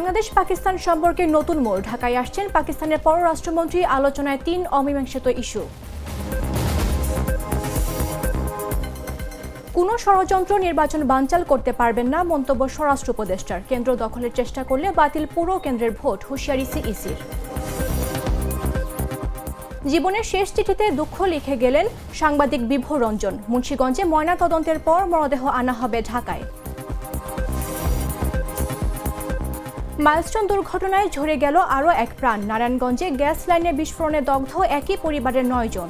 বাংলাদেশ পাকিস্তান সম্পর্কে নতুন মোড়। ঢাকায় আসছেন পাকিস্তানের পররাষ্ট্রমন্ত্রী, আলোচনায় তিন অমীমাংসিত ইস্যু। কোনো ষড়যন্ত্র নির্বাচন বানচাল করতে পারবেন না, মন্তব্য স্বরাষ্ট্র উপদেষ্টার। কেন্দ্র দখলের চেষ্টা করলে বাতিল পুরো কেন্দ্রের ভোট, হুঁশিয়ারি সিইসির। জীবনের শেষ চিঠিতে দুঃখ লিখে গেলেন সাংবাদিক বিভোর রঞ্জন। মুন্সীগঞ্জে ময়নাতদন্তের পর মরদেহ আনা হবে ঢাকায়। মাইলস্টোন দুর্ঘটনায় ঝরে গেল আরও এক প্রাণ। নারায়ণগঞ্জে গ্যাস লাইনে বিস্ফোরণে দগ্ধ একই পরিবারের নয় জন।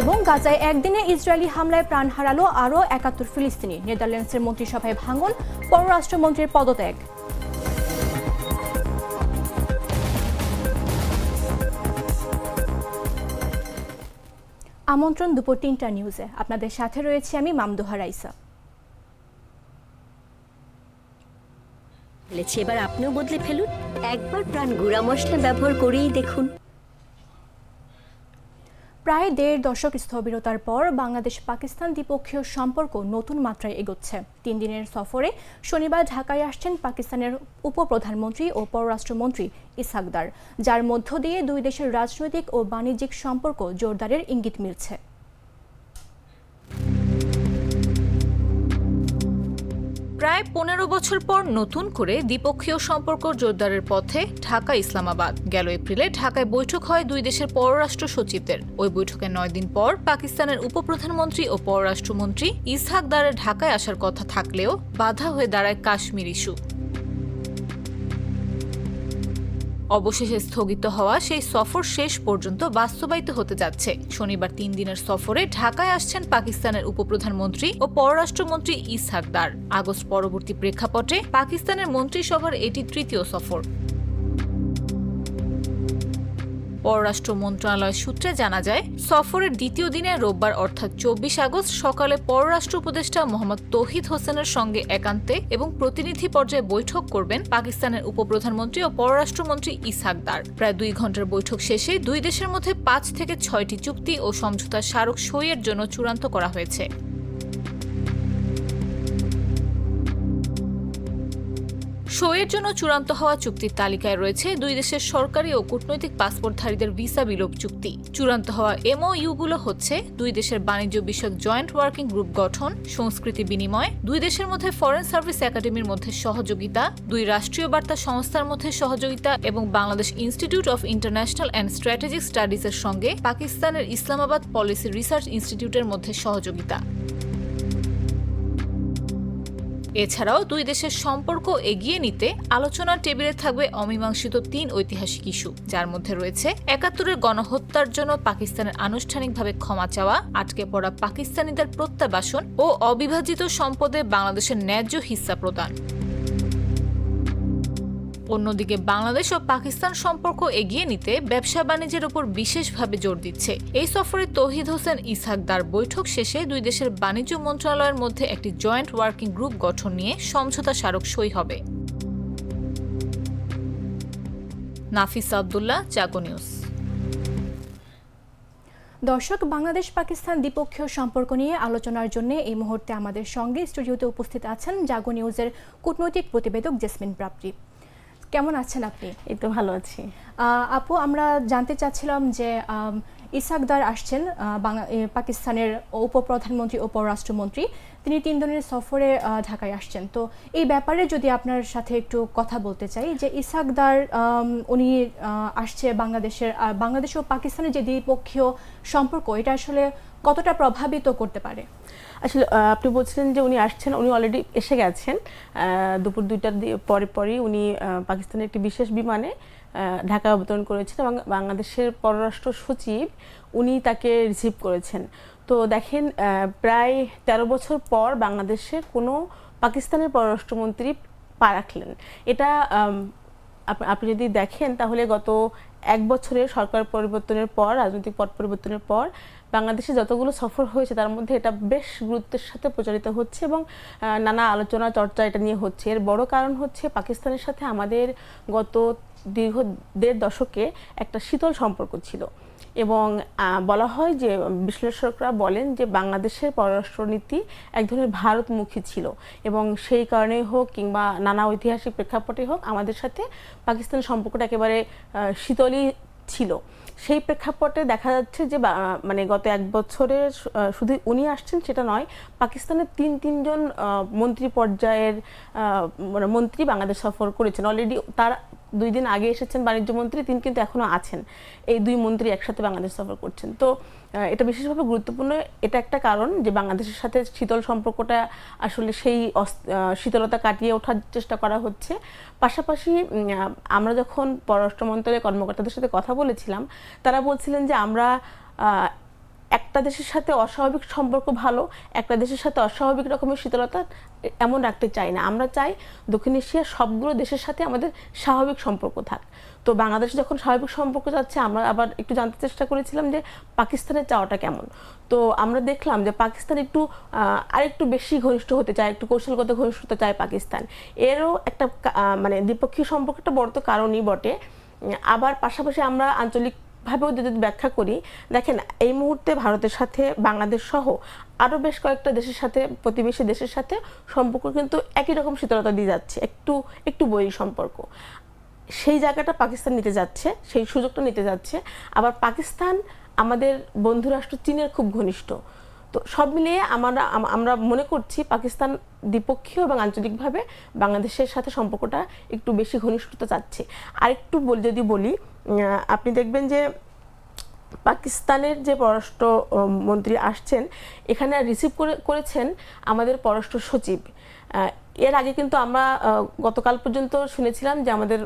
এবং গাজায় একদিনে ইসরায়েলি হামলায় প্রাণ হারালো আরও একাত্তর ফিলিস্তিনি। নেদারল্যান্ডসের মন্ত্রিসভায় ভাঙন, পররাষ্ট্রমন্ত্রীর পদত্যাগ। আমন্ত্রণ দুপুর তিনটা নিউজে। আপনাদের সাথে রয়েছে আমি মামদোহা রাইসা। এবার আপনিও বদলে ফেলুন। একবার প্রাণ গুঁড়া মশলা ব্যবহার করেই দেখুন। প্রায় দেড় দশক স্থবিরতার পর বাংলাদেশ পাকিস্তান দ্বিপক্ষীয় সম্পর্ক নতুন মাত্রায় এগোচ্ছে। তিন দিনের সফরে শনিবার ঢাকায় আসছেন পাকিস্তানের উপপ্রধানমন্ত্রী ও পররাষ্ট্রমন্ত্রী ইসাকদার যার মধ্য দিয়ে দুই দেশের রাজনৈতিক ও বাণিজ্যিক সম্পর্ক জোরদারের ইঙ্গিত মিলছে। প্রায় পনেরো বছর পর নতুন করে দ্বিপক্ষীয় সম্পর্ক জোরদারের পথে ঢাকা ইসলামাবাদ। গেল এপ্রিলে ঢাকায় বৈঠক হয় দুই দেশের পররাষ্ট্র সচিবদের। ওই বৈঠকের নয় দিন পর পাকিস্তানের উপপ্রধানমন্ত্রী ও পররাষ্ট্রমন্ত্রী ইসহাক দারের ঢাকায় আসার কথা থাকলেও বাধা হয়ে দাঁড়ায় কাশ্মীর ইস্যু। অবশেষে স্থগিত হওয়া সেই সফর শেষ পর্যন্ত বাস্তবায়িত হতে যাচ্ছে। শনিবার তিন দিনের সফরে ঢাকায় আসছেন পাকিস্তানের উপপ্রধানমন্ত্রী ও পররাষ্ট্রমন্ত্রী ইসহাক দার। আগস্ট পরবর্তী প্রেক্ষাপটে পাকিস্তানের মন্ত্রিসভার এটি তৃতীয় সফর। পররাষ্ট্র মন্ত্রণালয় সূত্রে জানা যায়, সফরের দ্বিতীয় দিনে রোববার অর্থাৎ চব্বিশ আগস্ট সকালে পররাষ্ট্র উপদেষ্টা মোহাম্মদ তৌহিদ হোসেনের সঙ্গে একান্তে এবং প্রতিনিধি পর্যায়ে বৈঠক করবেন পাকিস্তানের উপপ্রধানমন্ত্রী ও পররাষ্ট্রমন্ত্রী ইসাকদার প্রায় দুই ঘণ্টার বৈঠক শেষে দুই দেশের মধ্যে পাঁচ থেকে ছয়টি চুক্তি ও সমঝোতা স্মারক সইয়ের জন্য চূড়ান্ত করা হয়েছে। সইয়ের জন্য চূড়ান্ত হওয়া চুক্তির তালিকায় রয়েছে দুই দেশের সরকারি ও কূটনৈতিক পাসপোর্টধারীদের ভিসা বিলোপ চুক্তি। চূড়ান্ত হওয়া এমওইউগুলো হচ্ছে দুই দেশের বাণিজ্য বিষয়ক জয়েন্ট ওয়ার্কিং গ্রুপ গঠন, সংস্কৃতি বিনিময়, দুই দেশের মধ্যে ফরেন সার্ভিস একাডেমির মধ্যে সহযোগিতা, দুই রাষ্ট্রীয় বার্তা সংস্থার মধ্যে সহযোগিতা এবং Bangladesh Institute of International and Strategic স্টাডিজের সঙ্গে পাকিস্তানের ইসলামাবাদ পলিসি রিসার্চ ইনস্টিটিউটের মধ্যে সহযোগিতা। এছাড়াও দুই দেশের সম্পর্ক এগিয়ে নিতে আলোচনার টেবিলে থাকবে অমীমাংসিত তিন ঐতিহাসিক ইস্যু, যার মধ্যে রয়েছে একাত্তরের গণহত্যার জন্য পাকিস্তানের আনুষ্ঠানিকভাবে ক্ষমা চাওয়া, আটকে পড়া পাকিস্তানিদের প্রত্যাবাসন ও অবিভাজিত সম্পদে বাংলাদেশের ন্যায্য হিস্সা প্রদান। অন্যদিকে বাংলাদেশ ও পাকিস্তান সম্পর্ক এগিয়ে নিতে ব্যবসা বাণিজ্যের উপর বিশেষভাবে জোর দিচ্ছে। এই সফরে তৌহিদ হোসেন ইসহাকদার বৈঠক শেষে দুই দেশের বাণিজ্য মন্ত্রণালয়ের মধ্যে একটি জয়েন্ট ওয়ার্কিং গ্রুপ গঠন নিয়ে সমঝোতা স্মারক সই হবে। নাফিস আবদুল্লাহ, জাগো নিউজ। দর্শক বাংলাদেশ পাকিস্তান দ্বিপক্ষীয় সম্পর্ক নিয়ে আলোচনার জন্য এই মুহূর্তে আমাদের সঙ্গে স্টুডিওতে উপস্থিত আছেন জাগো নিউজের কূটনৈতিক প্রতিবেদক জেসমিন প্রাপ্তি। কেমন আছেন আপনি? এই তো ভালো আছি। আপু আমরা জানতে চাচ্ছিলাম যে ইসাকদার আসছেন পাকিস্তানের উপপ্রধানমন্ত্রী ও পররাষ্ট্রমন্ত্রী তিনি তিন দিনের সফরে ঢাকায় আসছেন। তো এই ব্যাপারে যদি আপনার সাথে একটু কথা বলতে চাই যে ইসাকদার উনি আসছে বাংলাদেশের বাংলাদেশ ও পাকিস্তানের যে দ্বিপক্ষীয় সম্পর্ক এটা আসলে কতটা প্রভাবিত করতে পারে? আসলে আপনি বলছিলেন যে উনি আসছেন, উনি অলরেডি এসে গেছেন। দুপুর দুইটার পরে পরেই উনি পাকিস্তানের একটি বিশেষ বিমানে ঢাকা অবতরণ করেছেন এবং বাংলাদেশের পররাষ্ট্র সচিব উনি তাকে রিসিভ করেছেন। তো দেখেন প্রায় তেরো বছর পর বাংলাদেশের কোনো পাকিস্তানের পররাষ্ট্রমন্ত্রী পা রাখলেন। এটা আপনি যদি দেখেন তাহলে গত এক বছরের সরকার পরিবর্তনের পর, রাজনৈতিক পট পরিবর্তনের পর বাংলাদেশে যতগুলো সফর হয়েছে, তার মধ্যে এটা বেশ গুরুত্বের সাথে প্রচারিত হচ্ছে এবং নানা আলোচনা চর্চা এটা নিয়ে হচ্ছে। এর বড় কারণ হচ্ছে পাকিস্তানের সাথে আমাদের গত দীর্ঘ দেড় দশকে একটা শীতল সম্পর্ক ছিল এবং বলা হয় যে বিশ্লেষকরা বলেন যে বাংলাদেশের পররাষ্ট্রনীতি এক ধরনের ভারতমুখী ছিল এবং সেই কারণেই হোক কিংবা নানা ঐতিহাসিক প্রেক্ষাপটে হোক আমাদের সাথে পাকিস্তানের সম্পর্কটা একেবারে শীতলই ছিল। সেই প্রেক্ষাপটে দেখা যাচ্ছে যে মানে গত এক বছরে শুধু উনি আসছেন সেটা নয় পাকিস্তানের তিন, তিনজন মন্ত্রী পর্যায়ের মানে মন্ত্রী বাংলাদেশ সফর করেছেন। অলরেডি তার দুই দিন আগে এসেছেন বাণিজ্য মন্ত্রী তিনি কিন্তু এখনও আছেন। এই দুই মন্ত্রী একসাথে বাংলাদেশ সফর করছেন। তো এটা বিশেষভাবে গুরুত্বপূর্ণ। এটা একটা কারণ যে বাংলাদেশের সাথে শীতল সম্পর্কটা আসলে সেই শীতলতা কাটিয়ে ওঠার চেষ্টা করা হচ্ছে। পাশাপাশি আমরা যখন পররাষ্ট্র মন্ত্রণালয়ের কর্মকর্তাদের সাথে কথা বলেছিলাম, তারা বলছিলেন যে আমরা একটা দেশের সাথে অস্বাভাবিক সম্পর্ক ভালো, একটা দেশের সাথে অস্বাভাবিক রকমের শীতলতা, এমন রাখতে চাই না। আমরা চাই দক্ষিণ এশিয়ার সবগুলো দেশের সাথে আমাদের স্বাভাবিক সম্পর্ক থাক। তো বাংলাদেশ যখন স্বাভাবিক সম্পর্ক যাচ্ছে, আমরা আবার একটু জানতে চেষ্টা করেছিলাম যে পাকিস্তানের চাওয়াটা কেমন। তো আমরা দেখলাম যে পাকিস্তান একটু আরেকটু বেশি ঘনিষ্ঠ হতে চায়, একটু কৌশলগত ঘনিষ্ঠ হতে চায় পাকিস্তান। এরও একটা মানে দ্বিপক্ষীয় সম্পর্কটা বড় তো কারণই বটে। আবার পাশাপাশি আমরা আঞ্চলিক ভাবেও যদি ব্যাখ্যা করি, দেখেন এই মুহূর্তে ভারতের সাথে বাংলাদেশ সহ আরও বেশ কয়েকটা দেশের সাথে, প্রতিবেশী দেশের সাথে সম্পর্ক কিন্তু একই রকম শীতলতা দিয়ে যাচ্ছে, একটু একটু বৈরী সম্পর্ক। সেই জায়গাটা পাকিস্তান নিতে যাচ্ছে, সেই সুযোগটা নিতে যাচ্ছে। আবার পাকিস্তান আমাদের বন্ধুরাষ্ট্র চীনের খুব ঘনিষ্ঠ। তো সব মিলিয়ে আমরা আমরা মনে করছি পাকিস্তান দ্বিপক্ষীয় এবং আঞ্চলিকভাবে বাংলাদেশের সাথে সম্পর্কটা একটু বেশি ঘনিষ্ঠতা চাচ্ছে। আর একটু যদি বলি আপনি দেখবেন যে পাকিস্তানের যে পররাষ্ট্র মন্ত্রী আসছেন, এখানে রিসিভ করে, করেছেন আমাদের পররাষ্ট্র সচিব। এর আগে কিন্তু আমরা গতকাল পর্যন্ত শুনেছিলাম যে আমাদের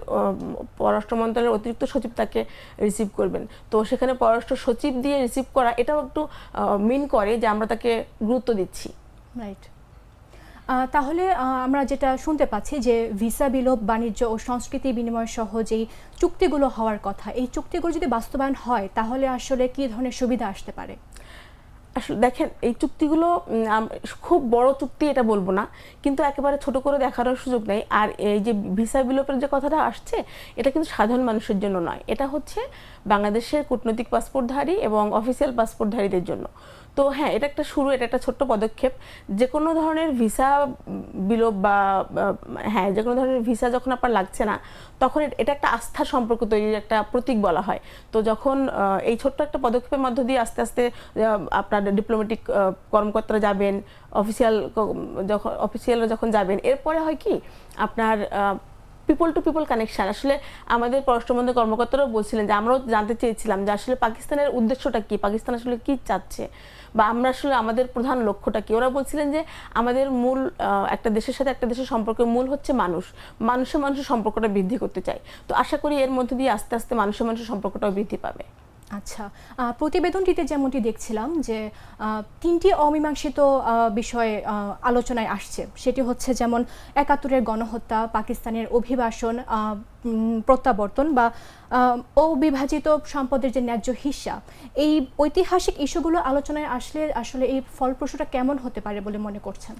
পররাষ্ট্র মন্ত্রণালয়ের অতিরিক্ত সচিব তাকে রিসিভ করবেন। তো সেখানে পররাষ্ট্র সচিব দিয়ে রিসিভ করা, এটাও একটু মিন করে যে আমরা তাকে গুরুত্ব দিচ্ছি। রাইট তাহলে আমরা যেটা শুনতে পাচ্ছি যে ভিসা বিলোপ, বাণিজ্য ও সংস্কৃতি বিনিময় সহ যেই চুক্তিগুলো হওয়ার কথা, এই চুক্তিগুলো যদি বাস্তবায়ন হয়, তাহলে আসলে কি ধরনের সুবিধা আসতে পারে? আসলে দেখেন, এই চুক্তিগুলো খুব বড় চুক্তি এটা বলব না, কিন্তু একেবারে ছোট করে দেখারও সুযোগ নেই। আর এই যে ভিসা বিলোপের যে কথাটা আসছে, এটা কিন্তু সাধারণ মানুষের জন্য নয়। এটা হচ্ছে বাংলাদেশের কূটনৈতিক পাসপোর্টধারী এবং অফিসিয়াল পাসপোর্টধারীদের জন্য। তো হ্যাঁ এটা একটা শুরু, এটা একটা ছোট্ট পদক্ষেপ। যে কোনো ধরনের ভিসা বিলোপ বা হ্যাঁ যে কোনো ধরনের ভিসা যখন আপনার লাগছে না, তখন এট- একটা আস্থার সম্পর্ক তৈরির একটা প্রতীক বলা হয়। তো যখন এই ছোট্ট একটা পদক্ষেপের মধ্য দিয়ে আস্তে আস্তে আপনার ডিপ্লোমেটিক কর্মকর্তারা যাবেন অফিসিয়াল যখন অফিসিয়ালরা যখন যাবেন, এরপরে হয় কি, আপনার পিপল টু পিপল কানেকশন আসলে আমাদের পররাষ্ট্রমন্ত্রী কর্মকর্তারাও বলছিলেন যে, আমরাও জানতে চেয়েছিলাম যে, আসলে পাকিস্তানের উদ্দেশ্যটা কি? পাকিস্তান আসলে কি চাচ্ছে? বা আমরা আসলে আমাদের প্রধান লক্ষ্যটা কি? ওরা বলছিলেন যে আমাদের মূল একটা দেশের সাথে একটা দেশের সম্পর্কের মূল হচ্ছে মানুষ। মানুষের মানুষের সম্পর্কটা বৃদ্ধি করতে চাই তো আশা করি এর মধ্যে দিয়ে আস্তে আস্তে মানুষের মানুষের সম্পর্কটাও বৃদ্ধি পাবে। আচ্ছা প্রতিবেদনটিতে যেমনটি দেখছিলাম যে তিনটি অমীমাংসিত বিষয়ে আলোচনায় আসছে। সেটি হচ্ছে যেমন একাত্তরের গণহত্যা, পাকিস্তানের অভিবাসন প্রত্যাবর্তন বা অবিভাজিত সম্পদের যে ন্যায্য হিস্সা। এই ঐতিহাসিক ইস্যুগুলো আলোচনায় আসলে আসলে এই ফলপ্রসূটা কেমন হতে পারে বলে মনে করছেন?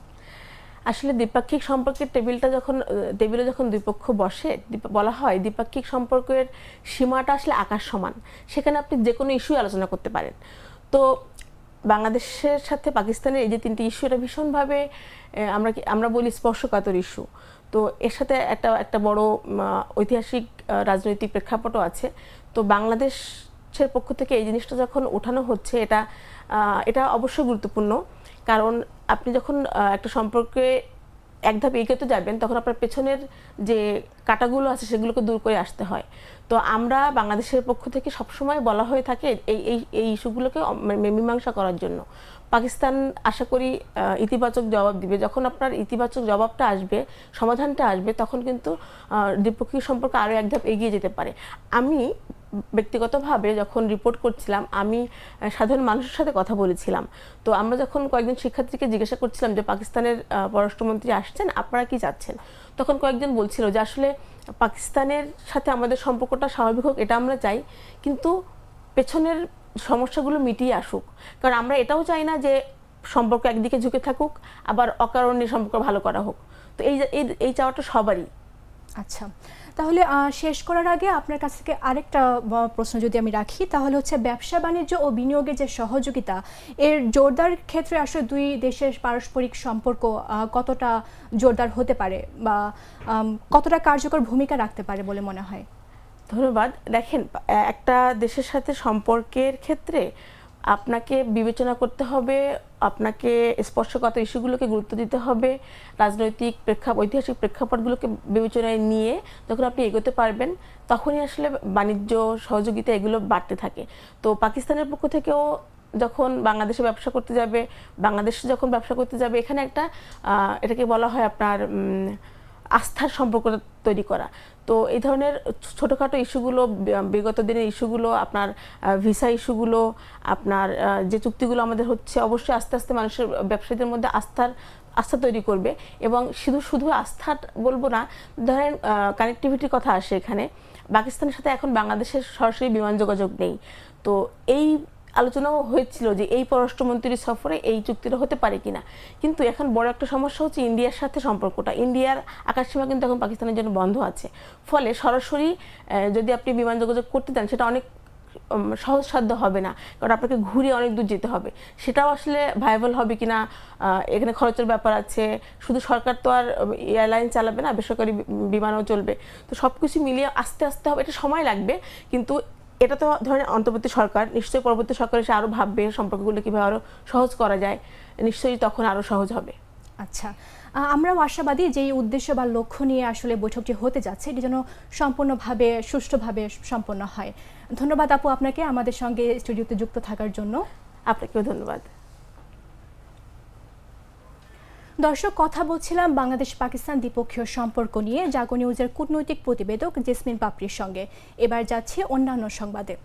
আসলে দ্বিপাক্ষিক সম্পর্কের টেবিলটা যখন টেবিলে যখন দুই পক্ষ বসে বলা হয় দ্বিপাক্ষিক সম্পর্কের সীমাটা আসলে আকাশ সমান। সেখানে আপনি যে কোনো ইস্যুই আলোচনা করতে পারেন। তো বাংলাদেশের সাথে পাকিস্তানের এই যে তিনটি ইস্যু, এটা ভীষণভাবে আমরা আমরা বলি স্পর্শকাতর ইস্যু। তো এর সাথে একটা একটা বড় ঐতিহাসিক রাজনৈতিক প্রেক্ষাপটও আছে। তো বাংলাদেশের পক্ষ থেকে এই জিনিসটা যখন ওঠানো হচ্ছে, এটা এটা অবশ্যই গুরুত্বপূর্ণ। কারণ আপনি যখন একটা সম্পর্কে এক ধাপ এগোতে যাবেন, তখন আপনার পেছনের যে কাটাগুলো আছে সেগুলোকে দূর করে আসতে হয়। তো আমরা বাংলাদেশের পক্ষ থেকে সবসময় বলা হয়ে থাকে এই এই এই ইস্যুগুলোকে মীমাংসা করার জন্য। পাকিস্তান আশা করি ইতিবাচক জবাব দিবে। যখন আপনার ইতিবাচক জবাবটা আসবে, সমাধানটা আসবে, তখন কিন্তু দ্বিপক্ষীয় সম্পর্ক আরও এক ধাপ এগিয়ে যেতে পারে। আমি ব্যক্তিগতভাবে যখন রিপোর্ট করছিলাম, আমি সাধারণ মানুষের সাথে কথা বলেছিলাম। তো আমরা যখন কয়েকজন শিক্ষার্থীকে জিজ্ঞাসা করছিলাম যে পাকিস্তানের পররাষ্ট্রমন্ত্রী আসছেন, আপনারা কি চাচ্ছেন? তখন কয়েকজন বলছিল যে আসলে পাকিস্তানের সাথে আমাদের সম্পর্কটা স্বাভাবিক হোক, এটা আমরা চাই। কিন্তু পেছনের সমস্যাগুলো মিটিয়ে আসুক। কারণ আমরা এটাও চাই না যে সম্পর্ক একদিকে ঝুঁকে থাকুক, আবার অকারণে সম্পর্ক ভালো করা হোক। তো এই এই চাওয়াটা সবারই। আচ্ছা। তাহলে শেষ করার আগে আপনার কাছ থেকে আরেকটা প্রশ্ন যদি আমি রাখি, তাহলে হচ্ছে ব্যবসা বাণিজ্য ও বিনিয়োগের যে সহযোগিতা, এর জোরদার ক্ষেত্রে আসলে দুই দেশের পারস্পরিক সম্পর্ক কতটা জোরদার হতে পারে বা কতটা কার্যকর ভূমিকা রাখতে পারে বলে মনে হয়? ধন্যবাদ। দেখেন একটা দেশের সাথে সম্পর্কের ক্ষেত্রে আপনাকে বিবেচনা করতে হবে, আপনাকে স্পর্শগত ইস্যুগুলোকে গুরুত্ব দিতে হবে, রাজনৈতিক প্রেক্ষাপ, ঐতিহাসিক প্রেক্ষাপটগুলোকে বিবেচনায় নিয়ে যখন আপনি এগোতে পারবেন, তখনই আসলে বাণিজ্য, সহযোগিতা এগুলো বাড়তে থাকে। তো পাকিস্তানের পক্ষ থেকেও যখন বাংলাদেশে ব্যবসা করতে যাবে, বাংলাদেশে যখন ব্যবসা করতে যাবে, এখানে একটা এটাকে বলা হয় আপনার আস্থার সম্পর্ক তৈরি করা। তো এই ধরনের ছোটোখাটো ইস্যুগুলো বিগত দিনের ইস্যুগুলো, আপনার ভিসা ইস্যুগুলো, আপনার যে চুক্তিগুলো আমাদের হচ্ছে, অবশ্যই আস্তে আস্তে মানুষের ব্যবসায়ীদের মধ্যে আস্থার, আস্থা তৈরি করবে। এবং শুধু শুধু আস্থা বলব না, ধরেন কানেক্টিভিটির কথা আসে এখানে। পাকিস্তানের সাথে এখন বাংলাদেশের সরাসরি বিমান যোগাযোগ নেই। তো এই আলোচনাও হয়েছিল যে এই পররাষ্ট্রমন্ত্রীর সফরে এই চুক্তিটা হতে পারে কিনা। কিন্তু এখন বড় একটা সমস্যা হচ্ছে ইন্ডিয়ার সাথে সম্পর্কটা। ইন্ডিয়ার আকাশসীমা কিন্তু এখন পাকিস্তানের জন্য বন্ধ আছে। ফলে সরাসরি যদি আপনি বিমান যোগাযোগ করতে চান সেটা অনেক সহজসাধ্য হবে না। কারণ আপনাকে ঘুরে অনেক দূর যেতে হবে। সেটাও আসলে ভাইবল হবে কিনা আহ, এখানে খরচের ব্যাপার আছে। শুধু সরকার তো আর এয়ারলাইন চালাবে না বেসরকারি বিমানও চলবে। তো সব কিছু মিলিয়ে আস্তে আস্তে হবে। এটা সময় লাগবে। কিন্তু এটা তো ধরেন অন্তর্বর্তী সরকার নিশ্চয়ই পরবর্তী সরকার এসে আরও ভাববে সম্পর্কগুলো কীভাবে আরও সহজ করা যায় নিশ্চয়ই তখন আরও সহজ হবে। আচ্ছা আমরাও আশাবাদী যে এই উদ্দেশ্য বা লক্ষ্য নিয়ে আসলে বৈঠকটি হতে যাচ্ছে এটি যেন সম্পূর্ণভাবে সুষ্ঠুভাবে সম্পন্ন হয়। ধন্যবাদ আপু আপনাকে আমাদের সঙ্গে স্টুডিওতে যুক্ত থাকার জন্য। আপনাকেও ধন্যবাদ। দর্শক, কথা বলছিলাম বাংলাদেশ পাকিস্তান দ্বিপক্ষীয় সম্পর্ক নিয়ে, জাগো নিউজের কূটনৈতিক প্রতিবেদক জেসমিন পাপড়ির সঙ্গে। এবার যাচ্ছে অন্যান্য সংবাদে।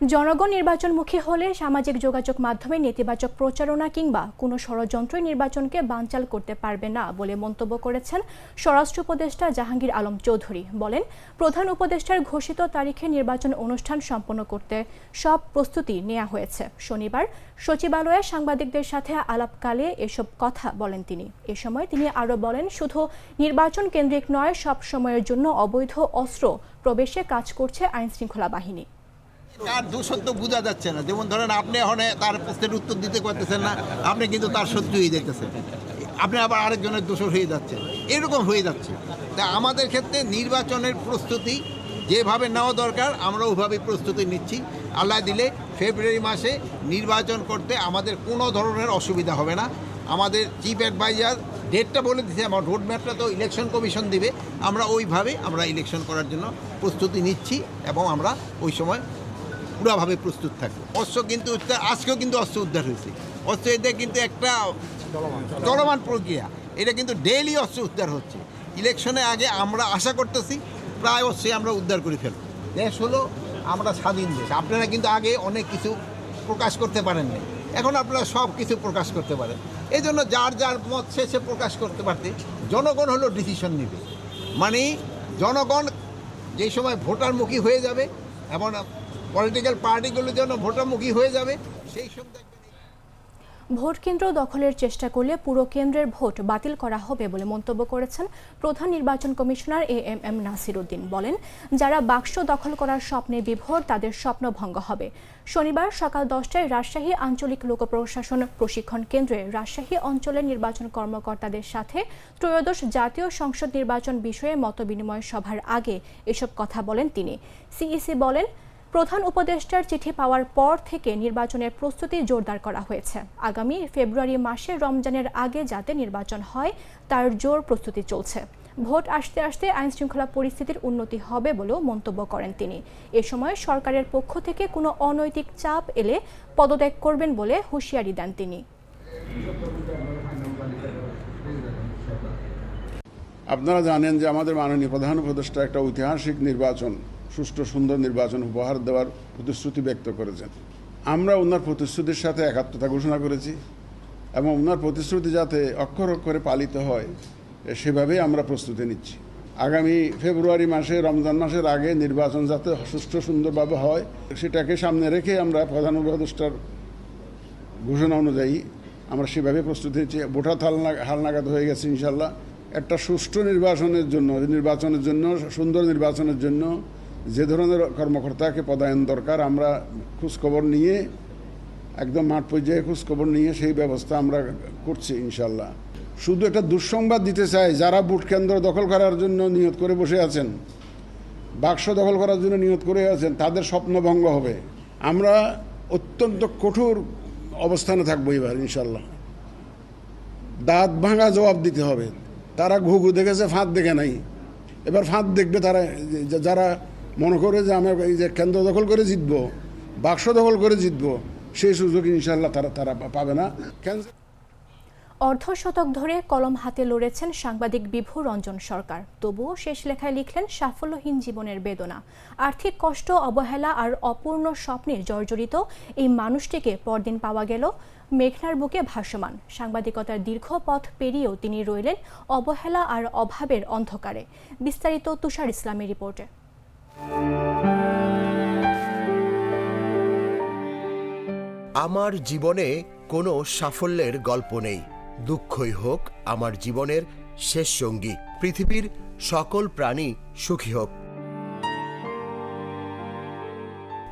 জনগণ নির্বাচনমুখী হলে সামাজিক যোগাযোগ মাধ্যমে নেতিবাচক প্রচারণা কিংবা কোনো ষড়যন্ত্রই নির্বাচনকে বানচাল করতে পারবে না বলে মন্তব্য করেছেন স্বরাষ্ট্র উপদেষ্টা জাহাঙ্গীর আলম চৌধুরী। বলেন, প্রধান উপদেষ্টার ঘোষিত তারিখে নির্বাচন অনুষ্ঠান সম্পন্ন করতে সব প্রস্তুতি নেওয়া হয়েছে। শনিবার সচিবালয়ে সাংবাদিকদের সাথে আলাপকালে এসব কথা বলেন তিনি। এ সময় তিনি আরও বলেন, শুধু নির্বাচন কেন্দ্রিক নয়, সব সময়ের জন্য অবৈধ অস্ত্র প্রবেশে কাজ করছে আইনশৃঙ্খলা বাহিনী। কার দোষত্ব বোঝা যাচ্ছে না। যেমন ধরেন আপনি এখন তার প্রশ্নের উত্তর দিতে পারতেছেন না, আপনি কিন্তু তার শত্রু হয়ে যেতেছেন আপনি আবার আরেকজনের দোষর হয়ে যাচ্ছেন। এরকম হয়ে যাচ্ছে। তা আমাদের ক্ষেত্রে নির্বাচনের প্রস্তুতি যেভাবে নেওয়া দরকার, আমরা ওইভাবে প্রস্তুতি নিচ্ছি। আল্লাহ দিলে ফেব্রুয়ারি মাসে নির্বাচন করতে আমাদের কোনো ধরনের অসুবিধা হবে না। আমাদের চিফ অ্যাডভাইজার ডেটটা বলে দিচ্ছে আমার রোড ম্যাপটা তো ইলেকশন কমিশন দিবে। আমরা ওইভাবে আমরা ইলেকশন করার জন্য প্রস্তুতি নিচ্ছি এবং আমরা ওই সময় পুরোভাবে প্রস্তুত থাকবে। অস্ত্র কিন্তু আজকেও কিন্তু অস্ত্র উদ্ধার হয়েছে। অস্ত্র এটা কিন্তু একটা চলমান প্রক্রিয়া। এটা কিন্তু ডেইলি অস্ত্র উদ্ধার হচ্ছে। ইলেকশনের আগে আমরা আশা করতেছি, প্রায় অস্ত্রে আমরা উদ্ধার করে ফেলব। দেশ হলো আমরা স্বাধীন দেশ। আপনারা কিন্তু আগে অনেক কিছু প্রকাশ করতে পারেননি এখন আপনারা সব কিছু প্রকাশ করতে পারেন। এই জন্য যার যার মত শেষে প্রকাশ করতে পারতে জনগণ হলো ডিসিশন নেবে। মানে জনগণ যেই সময় ভোটারমুখী হয়ে যাবে এবং পলিটিক্যাল পার্টিগুলো যেন ভোটারমুখী হয়ে যাবে, সেই দেখবেন ভোট কেন্দ্র দখলের চেষ্টা করলে পুরো কেন্দ্রের ভোট বাতিল করা হবে বলে মন্তব্য করেছেন প্রধান নির্বাচন commissioner A M M Nasir Uddin বলেন, যারা বাক্স দখল করার স্বপ্নে বিভোর, তাদের স্বপ্ন ভঙ্গ হবে। শনিবার সকাল দশটায় রাজশাহী আঞ্চলিক লোক প্রশাসন প্রশিক্ষণ কেন্দ্রে রাজশাহী অঞ্চলের নির্বাচন কর্মকর্তাদের সাথে ত্রয়োদশ জাতীয় সংসদ নির্বাচন বিষয়ে মতবিনিময় সভার আগে এসব কথা বলেন তিনি। সিইসি বলেন প্রধান উপদেষ্টার চিঠি পাওয়ার পর থেকে নির্বাচনের প্রস্তুতি জোরদার করা হয়েছে। আগামী ফেব্রুয়ারি মাসে রমজানের আগে যাতে নির্বাচন হয়, তার জোর প্রস্তুতি চলছে। ভোট আসতে আসতে আইন শৃঙ্খলা পরিস্থিতির উন্নতি হবে বলেও মন্তব্য করেন তিনি। এ সময় সরকারের পক্ষ থেকে কোনো অনৈতিক চাপ এলে পদত্যাগ করবেন বলে হুঁশিয়ারি দেন তিনি। আপনারা জানেন যে আমাদের মাননীয় প্রধান উপদেষ্টা একটা ঐতিহাসিক নির্বাচন সুষ্ঠু সুন্দর নির্বাচন উপহার দেওয়ার প্রতিশ্রুতি ব্যক্ত করেছেন। আমরা ওনার প্রতিশ্রুতির সাথে একাত্মতা ঘোষণা করেছি এবং ওনার প্রতিশ্রুতি যাতে অক্ষর অক্ষরে পালিত হয় সেভাবেই আমরা প্রস্তুতি নিচ্ছি। আগামী ফেব্রুয়ারি মাসে, রমজান মাসের আগে নির্বাচন যাতে সুষ্ঠু সুন্দরভাবে হয়, সেটাকে সামনে রেখে আমরা প্রধান উপদেষ্টার ঘোষণা অনুযায়ী আমরা সেভাবে প্রস্তুতি নিচ্ছি। ভোটার হালনা হালনাগাদ হয়ে গেছে ইনশাল্লাহ। একটা সুষ্ঠু নির্বাচনের জন্য নির্বাচনের জন্য, সুন্দর নির্বাচনের জন্য যে ধরনের কর্মকর্তাকে পদায়ন দরকার, আমরা খোঁজখবর নিয়ে, একদম মাঠ পর্যায়ে খোঁজখবর নিয়ে সেই ব্যবস্থা আমরা করছি ইনশাল্লাহ শুধু একটা দুঃসংবাদ দিতে চাই, যারা ভোট কেন্দ্র দখল করার জন্য নিয়ত করে বসে আছেন, বাক্স দখল করার জন্য নিয়ত করে আছেন, তাদের স্বপ্নভঙ্গ হবে। আমরা অত্যন্ত কঠোর অবস্থানে থাকব এবার ইনশাল্লাহ দাঁত ভাঙা জবাব দিতে হবে। তারা ঘুঘু দেখেছে, ফাঁদ দেখে নাই। এবার ফাঁদ দেখবে তারা যারা মনে করে যে আমরা এই যে কেন্দ্র দখল করে জিতবো, বাক্স দখল করে জিতবো, সেই সুযোগ ইনশাল্লাহ তারা তারা পাবে না। ক্যান্সার অর্ধশতক ধরে কলম হাতে লড়েছেন সাংবাদিক বিভু রঞ্জন সরকার। তবুও শেষ লেখায় লিখলেন সাফল্যহীন জীবনের বেদনা। আর্থিক কষ্ট, অবহেলা আর অপূর্ণ স্বপ্নে জর্জরিত এই মানুষটিকে পরদিন পাওয়া গেল মেঘনার বুকে ভাসমান। সাংবাদিকতার দীর্ঘ পথ পেরিয়েও তিনি রইলেন অবহেলা আর অভাবের অন্ধকারে। বিস্তারিত তুষার ইসলামের রিপোর্টে। আমার জীবনে কোনো সাফল্যের গল্প নেই। দুঃখই হোক, আমার জীবনের শেষ সঙ্গী। পৃথিবীর সকল প্রাণী সুখী হোক।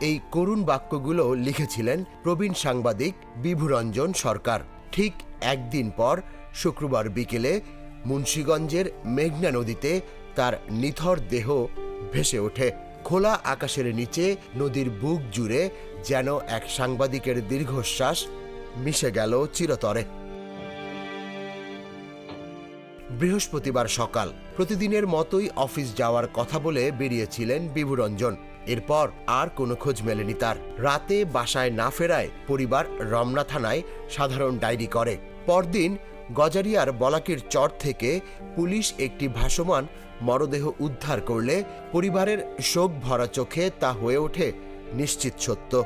এই করুণ বাক্যগুলো লিখেছিলেন প্রবীণ সাংবাদিক বিভুরঞ্জন সরকার। ঠিক একদিন পর, শুক্রবার বিকেলে মুন্সীগঞ্জের মেঘনা নদীতে তার নিথর দেহ ভেসে ওঠে। খোলা আকাশের নিচে, নদীর বুক জুড়ে যেন এক সাংবাদিকের দীর্ঘশ্বাস মিশে গেল চিরতরে। বৃহস্পতিবার সকাল, প্রতিদিনের মতোই অফিস যাওয়ার কথা বলে বেরিয়েছিলেন বিভুরঞ্জন। এরপর আর কোনো খোঁজ মেলেনি তার। রাতে বাসায় না ফেরায় পরিবার রমনা থানায় সাধারণ ডায়েরি করে। পরদিন গজারিয়ার বলাকির চর থেকে পুলিশ একটি ভাসমান মরদেহ উদ্ধার করলে পরিবারের শোক ভরা চোখে তা হয়ে ওঠে নিশ্চিত সত্য।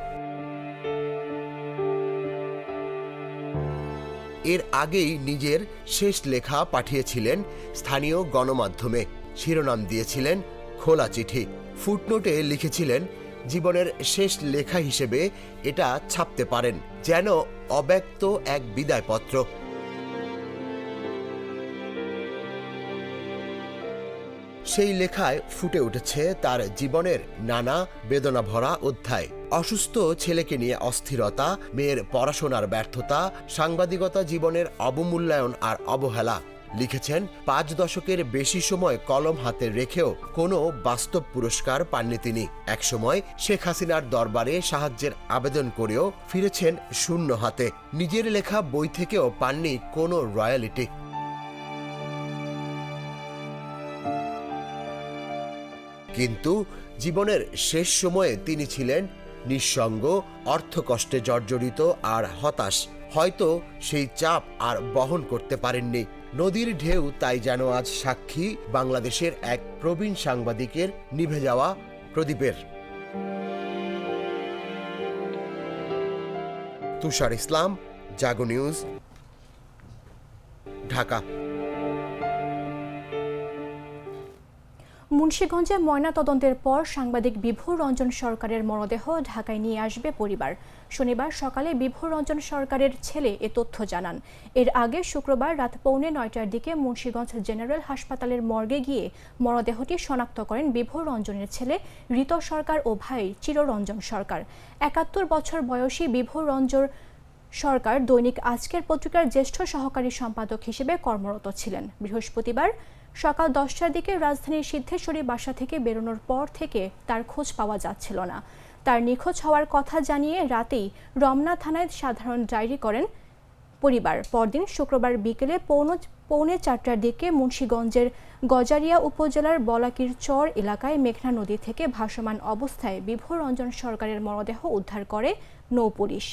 এর আগেই নিজের শেষ লেখা পাঠিয়েছিলেন স্থানীয় গণমাধ্যমে। শিরোনাম দিয়েছিলেন খোলা চিঠি। ফুটনোটে লিখেছিলেন, জীবনের শেষ লেখা হিসেবে এটা ছাপতে পারেন, যেন অব্যক্ত এক বিদায়পত্র। সেই লেখায় ফুটে উঠেছে তার জীবনের নানা বেদনা ভরা অধ্যায়। অসুস্থ ছেলেকে নিয়ে অস্থিরতা, মেয়ের পড়াশোনার ব্যর্থতা, সাংবাদিকতা জীবনের অবমূল্যায়ন আর অবহেলা। লিখেছেন, পাঁচ দশকের বেশি সময় কলম হাতে রেখেও কোনো বাস্তব পুরস্কার পাননি তিনি। একসময় শেখ হাসিনার দরবারে সাহায্যের আবেদন করেও ফিরেছেন শূন্য হাতে। নিজের লেখা বই থেকেও পাননি কোনো রয়্যালিটি। কিন্তু জীবনের শেষ সময়ে তিনি ছিলেন নিঃসঙ্গ, অর্থকষ্টে জর্জরিত আর হতাশ। হয়তো সেই চাপ আর বহন করতে পারেননি। নদীর ঢেউ তাই যেন আজ সাক্ষী বাংলাদেশের এক প্রবীণ সাংবাদিকের নিভে যাওয়া প্রদীপের। তুষার ইসলাম, জাগো নিউজ, ঢাকা। মুন্সীগঞ্জে ময়নাতদন্তের পর সাংবাদিক বিভুর রঞ্জন সরকারের মরদেহ ঢাকায় নিয়ে আসবে পরিবার। শনিবার সকালে বিভুর রঞ্জন সরকারের ছেলে এ তথ্য জানান। এর আগে শুক্রবার রাত পৌনে নয়টার দিকে মুন্সীগঞ্জ জেনারেল হাসপাতালের মর্গে গিয়ে মরদেহটি শনাক্ত করেন বিভুর রঞ্জনের ছেলে ঋত সরকার ও ভাই চিররঞ্জন সরকার। একাত্তর বছর বয়সী বিভুর রঞ্জন সরকার দৈনিক আজকের পত্রিকার জ্যেষ্ঠ সহকারী সম্পাদক হিসেবে কর্মরত ছিলেন। বৃহস্পতিবার সকাল দশটার দিকে রাজধানীর সিদ্ধেশ্বরী বাসা থেকে বেরোনোর পর থেকে তার খোঁজ পাওয়া যাচ্ছিল না। তার নিখোঁজ হওয়ার কথা জানিয়ে রাতেই রমনা থানায় সাধারণ ডায়েরি করেন পরিবার। পরদিন শুক্রবার বিকেলে পৌনে পৌনে চারটার দিকে মুন্সীগঞ্জের গজারিয়া উপজেলার বলাকির চর এলাকায় মেঘনা নদী থেকে ভাসমান অবস্থায় বিভোর রঞ্জন সরকারের মরদেহ উদ্ধার করে নৌ পুলিশ।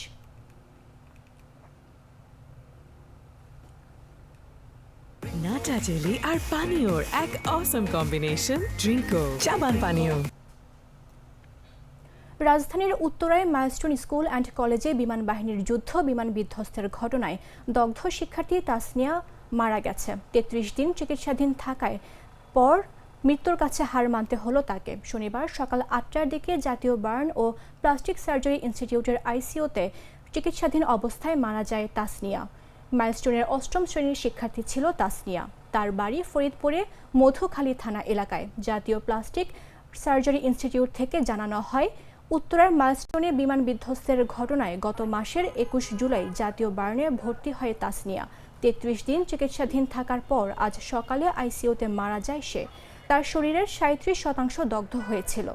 নাটা জেলি আর পানীয়র এক অসম কম্বিনেশন ড্রিঙ্কো চাবান পানীয় রাজধানীর উত্তরায় মাইলস্টোন স্কুল অ্যান্ড কলেজে বিমান বাহিনীর যুদ্ধ, বিমান বিধ্বস্তের ঘটনায় দগ্ধ শিক্ষার্থী তাসনিয়া মারা গেছে। তেত্রিশ দিন চিকিৎসাধীন থাকায় পর মৃত্যুর কাছে হার মানতে হলো তাকে। শনিবার সকাল আটটার দিকে জাতীয় বার্ন ও প্লাস্টিক সার্জারি ইনস্টিটিউটের আইসিইউতে চিকিৎসাধীন অবস্থায় মারা যায় তাসনিয়া। মাইলস্টোনের অষ্টম শ্রেণির শিক্ষার্থী ছিল তাসনিয়া। তার বাড়ি ফরিদপুরে মধুখালী থানা এলাকায়। জাতীয় প্লাস্টিক সার্জারি ইনস্টিটিউট থেকে জানানো হয়, উত্তরার মাইলস্টোনে বিমান বিধ্বস্তের ঘটনায় গত মাসের একুশ জুলাই জাতীয় বার্নে ভর্তি হয় তাসনিয়া। তেত্রিশ দিন চিকিৎসাধীন থাকার পর আজ সকালে আইসিইউতে মারা যায় সে। তার শরীরের সাঁত্রিশ শতাংশ দগ্ধ হয়েছিল।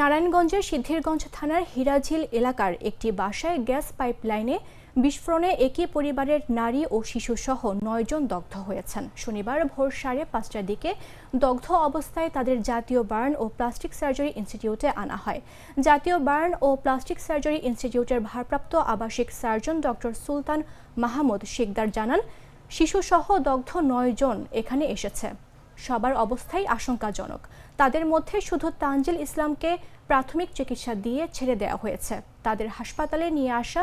নারায়ণগঞ্জের সিদ্ধিরগঞ্জ থানার হীরাঝিল এলাকার একটি বাসায় গ্যাস পাইপলাইনে বিস্ফোরণে একই পরিবারের নারী ও শিশুসহ নয়জন দগ্ধ হয়েছেন। শনিবার ভোর সাড়ে পাঁচটার দিকে দগ্ধ অবস্থায় তাদের জাতীয় বার্ন ও প্লাস্টিক সার্জারি ইনস্টিটিউটে আনা হয়। জাতীয় বার্ন ও প্লাস্টিক সার্জারি ইনস্টিটিউটের ভারপ্রাপ্ত আবাসিক সার্জন ডক্টর সুলতান মাহমুদ শিকদার জানান, শিশুসহ দগ্ধ নয়জন এখানে এসেছে। সবার অবস্থাই আশঙ্কাজনক। তাদের মধ্যে শুধু তানজিল ইসলামকে প্রাথমিক চিকিৎসা দিয়ে ছেড়ে দেওয়া হয়েছে। তাদের হাসপাতালে নিয়ে আসা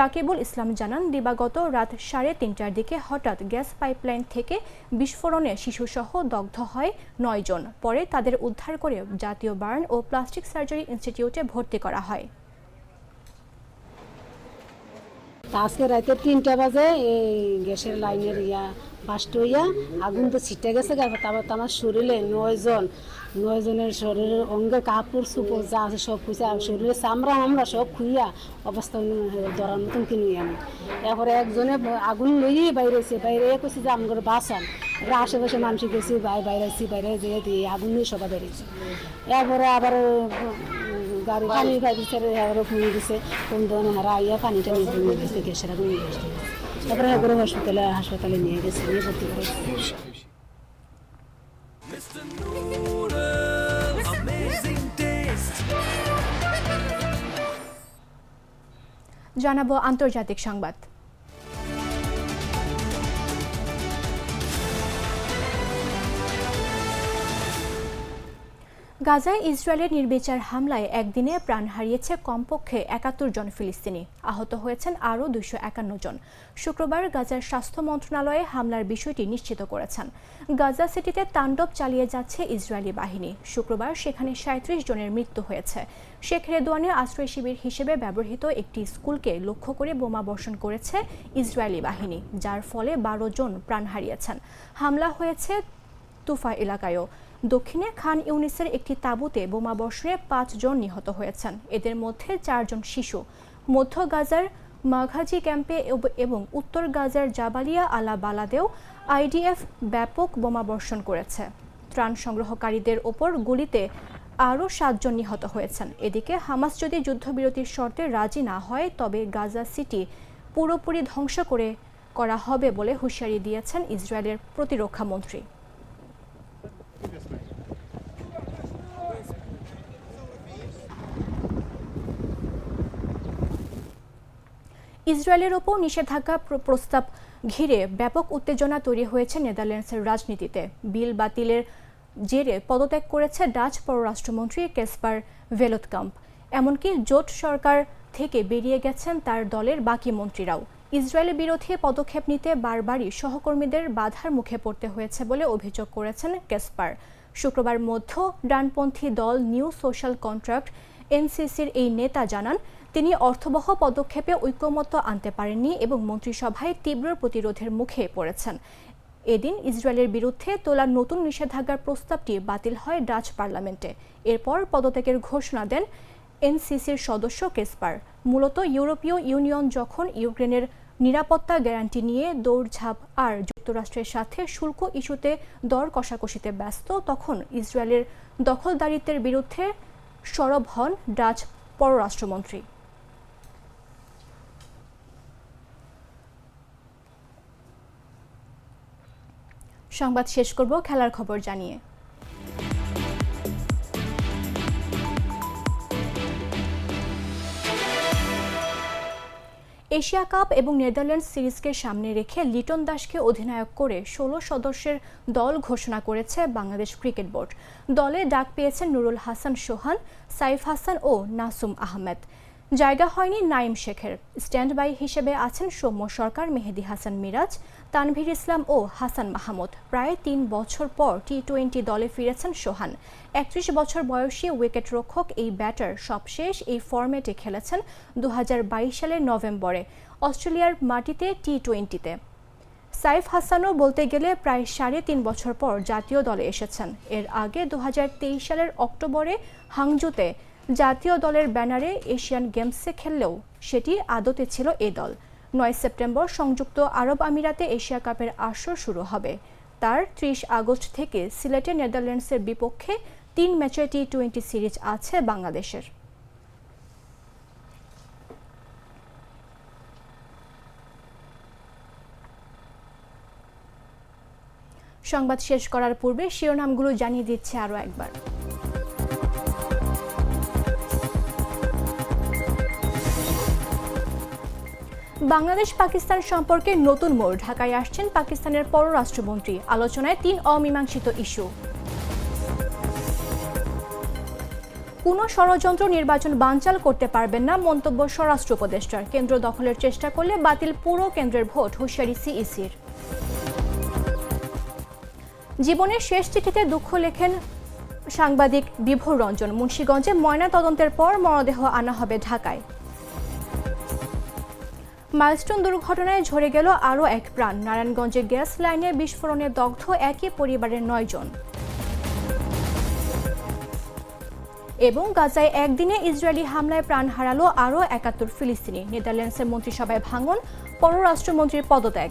রাকিবুল ইসলাম জানান, দিবাগত রাত সাড়ে তিনটার দিকে হঠাৎ গ্যাস পাইপলাইন থেকে বিস্ফোরণে শিশুসহ দগ্ধ হয় নয়জন পরে তাদের উদ্ধার করে জাতীয় বার্ন ও প্লাস্টিক সার্জারি ইনস্টিটিউটে ভর্তি করা হয়। আজকে রাতে তিনটা বাজে, এই গ্যাসের লাইনের ইয়া বাস্ট হইয়া আগুন তো ছিটে গেছে গা তারপর আমার শরীরে নয়জন, নয়জনের শরীরের অঙ্গে কাপড়, চুপড় যা আছে সব খুঁজে শরীরে চামড়া আমরা সব খুঁইয়া অবস্থা ধরার মতন কিনি আমি। এরপরে একজনে আগুন লইয়ে বাইরেছে, বাইরে কইছে যে আমার বাসান এবার আশেপাশে মানুষ গেছি বাইরে বাইরেছি, বাইরে যেয়ে দিয়ে আগুন নিয়ে সবাই বেরিয়েছে। এরপরে আবার গাড়ি পানি পাইছে এবারে ফোন দিছে, ফোন দেওয়া হারা আইয়া পানিটা নিয়ে ফোন দিছে গ্যাসের আগুন নিয়ে তারপরে এগুলো হসপিটালে হাসপাতালে নিয়ে গেছে নিয়ে জানাব আন্তর্জাতিক সংবাদ। গাজায় ইসরায়েলের নির্বিচার হামলায় একদিনে প্রাণ হারিয়েছে কমপক্ষে একাত্তর জন ফিলিস্তিনি। আহত হয়েছেন আরও দুশো একান্ন জন। শুক্রবার গাজার স্বাস্থ্য মন্ত্রণালয়ে হামলার বিষয়টি নিশ্চিত করেছেন। গাজা সিটিতে তাণ্ডব চালিয়ে যাচ্ছে ইসরায়েলি বাহিনী। শুক্রবার সেখানে সাঁত্রিশ জনের মৃত্যু হয়েছে। শেখ রেদওয়ানে আশ্রয় শিবির হিসেবে ব্যবহৃত একটি স্কুলকে লক্ষ্য করে বোমা বর্ষণ করেছে ইসরায়েলি বাহিনী, যার ফলে বারো জন প্রাণ হারিয়েছেন। হামলা হয়েছে তুফা এলাকায়ও। দক্ষিণে খান ইউনিসের একটি তাঁবুতে বোমা বর্ষণে পাঁচজন নিহত হয়েছেন। এদের মধ্যে চারজন শিশু। মধ্য গাজার মাঘাজি ক্যাম্পে এবং উত্তর গাজার জাবালিয়া আলা বালাদেও আইডিএফ ব্যাপক বোমা বর্ষণ করেছে। ত্রাণ সংগ্রহকারীদের ওপর গুলিতে আরও সাতজন নিহত হয়েছেন। এদিকে হামাস যদি যুদ্ধবিরতির শর্তে রাজি না হয়, তবে গাজা সিটি পুরোপুরি ধ্বংস করে করা হবে বলে হুঁশিয়ারি দিয়েছেন ইসরায়েলের প্রতিরক্ষা মন্ত্রী। ইসরায়েলের ওপর নিষেধাজ্ঞা প্রস্তাব ঘিরে ব্যাপক উত্তেজনা তৈরি হয়েছে নেদারল্যান্ডসের রাজনীতিতে। বিল বাতিলের জেরে পদত্যাগ করেছে ডাচ পররাষ্ট্রমন্ত্রী কেসপার ভেলোতকাম্প এমনকি জোট সরকার থেকে বেরিয়ে গেছেন তার দলের বাকি মন্ত্রীরাও। ইসরায়েলের বিরোধী পদক্ষেপ নিতে বারবারই সহকর্মীদের বাধার মুখে পড়তে হয়েছে বলে অভিযোগ করেছেন কেসপার। শুক্রবার মধ্য ডানপন্থী দল নিউ সোশ্যাল কন্ট্রাক্ট এনসিসির এই নেতা জানান, তিনি অর্থবহ পদক্ষেপে ঐক্যমত্য আনতে পারেননি এবং মন্ত্রিসভায় তীব্র প্রতিরোধের মুখে পড়েছেন। এদিন ইসরায়েলের বিরুদ্ধে তোলা নতুন নিষেধাজ্ঞার প্রস্তাবটি বাতিল হয় ডাচ পার্লামেন্টে। এরপর পদত্যাগের ঘোষণা দেন এনসিসির সদস্য কেসপার। মূলত ইউরোপীয় ইউনিয়ন যখন ইউক্রেনের নিরাপত্তা গ্যারান্টি নিয়ে দৌড়ঝাঁপ আর যুক্তরাষ্ট্রের সাথে শুল্ক ইস্যুতে দর কষাকষিতে ব্যস্ত, তখন ইসরায়েলের দখলদারিত্বের বিরুদ্ধে সরব হন ডাচ পররাষ্ট্রমন্ত্রী। সংবাদ শেষ করব খেলার খবর জানিয়ে। এশিয়া কাপ এবং নেদারল্যান্ডস সিরিজকে সামনে রেখে লিটন দাসকে অধিনায়ক করে ষোলো সদস্যের দল ঘোষণা করেছে বাংলাদেশ ক্রিকেট বোর্ড। দলে ডাক পেয়েছেন নুরুল হাসান সোহান, সাইফ হাসান ও নাসুম আহমেদ। জায়গা হয়নি নাইম শেখের। স্ট্যান্ড বাই হিসেবে আছেন সৌম্য সরকার, মেহেদি হাসান মিরাজ। তানভীর ইসলাম ও হাসান মাহমুদ। প্রায় তিন বছর পর টি টোয়েন্টি দলে ফিরেছেন সোহান। একত্রিশ বছর বয়সী উইকেট রক্ষক এই ব্যাটার সবশেষ এই ফরম্যাটে খেলেছেন দু হাজার বাইশ সালের নভেম্বরে, অস্ট্রেলিয়ার মাটিতে টি টোয়েন্টিতে সাইফ হাসানও বলতে গেলে প্রায় সাড়ে তিন বছর পর জাতীয় দলে এসেছেন। এর আগে দু হাজার তেইশ সালের অক্টোবরে হাংজুতে জাতীয় দলের ব্যানারে এশিয়ান গেমসে খেললেও সেটি আদতে ছিল এ দল। নয় সেপ্টেম্বর সংযুক্ত আরব আমিরাতে এশিয়া কাপের আসর শুরু হবে। তার ত্রিশ আগস্ট থেকে সিলেটে নেদারল্যান্ডসের বিপক্ষে তিন ম্যাচের টি টোয়েন্টি সিরিজ আছে বাংলাদেশের। সংবাদ শেষ করার পূর্বে শিরোনামগুলো জানিয়ে দিচ্ছে আরও একবার। বাংলাদেশ পাকিস্তান সম্পর্কে নতুন মোড়। ঢাকায় আসছেন পাকিস্তানের পররাষ্ট্রমন্ত্রী। আলোচনায় তিন অমীমাংসিত ইস্যু। কোনো ষড়যন্ত্র নির্বাচন বানচাল করতে পারবেন না মন্তব্য স্বরাষ্ট্র উপদেষ্টার। কেন্দ্র দখলের চেষ্টা করলে বাতিল পুরো কেন্দ্রের ভোট, হুঁশিয়ারি সিইসির। জীবনের শেষ চিঠিতে দুঃখ লেখেন সাংবাদিক বিভোর রঞ্জন। মুন্সীগঞ্জে ময়না তদন্তের পর মরদেহ আনা হবে ঢাকায়। মাইলস্টোন দুর্ঘটনায় ঝরে গেল আরও এক প্রাণ। নারায়ণগঞ্জে গ্যাস লাইনে বিস্ফোরণে দগ্ধ একই পরিবারের নয় জন। এবং গাজায় একদিনে ইসরায়েলি হামলায় প্রাণ হারালো আরও একাত্তর ফিলিস্তিনি। নেদারল্যান্ডসের মন্ত্রিসভায় ভাঙন, পররাষ্ট্রমন্ত্রীর পদত্যাগ।